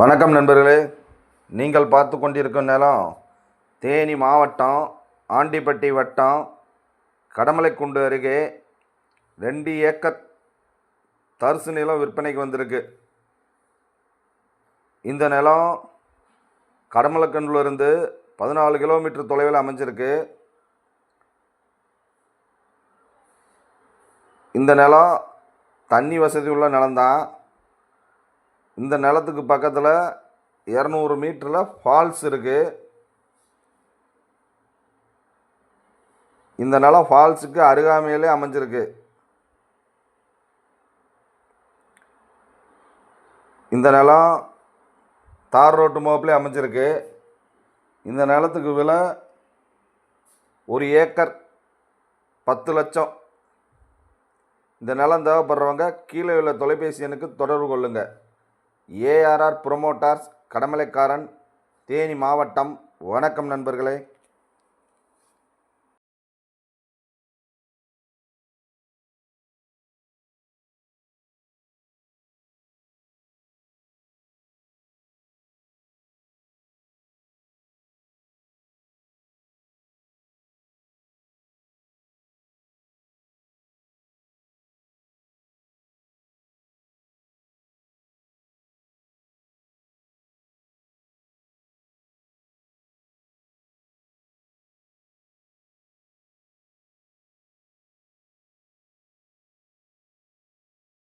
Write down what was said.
வணக்கம் நண்பர்களே. நீங்கள் பார்த்து கொண்டிருக்கும் நிலம் தேனி மாவட்டம் ஆண்டிப்பட்டி வட்டம் கடமலைக்குண்டு அருகே ரெண்டு ஏக்கர் தரிசு நிலம் விற்பனைக்கு வந்திருக்கு. இந்த நிலம் கடமலைக்குண்டிலிருந்து பதினாலு கிலோமீட்டர் தொலைவில் அமைஞ்சிருக்கு. இந்த நிலம் தண்ணி வசதி உள்ள நிலம்தான். இந்த நிலத்துக்கு பக்கத்தில் இரநூறு மீட்டரில் ஃபால்ஸ் இருக்குது இந்த நிலம் ஃபால்ஸுக்கு அருகாமையிலே அமைஞ்சிருக்கு. இந்த நிலம் தார் ரோட்டு மோப்பிலே அமைஞ்சிருக்கு. இந்த நிலத்துக்கு விலை ஒரு ஏக்கர் பத்து லட்சம். இந்த நிலம் தேவைப்படுறவங்க கீழே உள்ள தொலைபேசி எண்ணுக்கு தொடர்பு கொள்ளுங்கள் ஏஆர்ஆர் புரமோட்டார்ஸ் கடமலைக்காரன் தேனி மாவட்டம். வணக்கம் நண்பர்களே.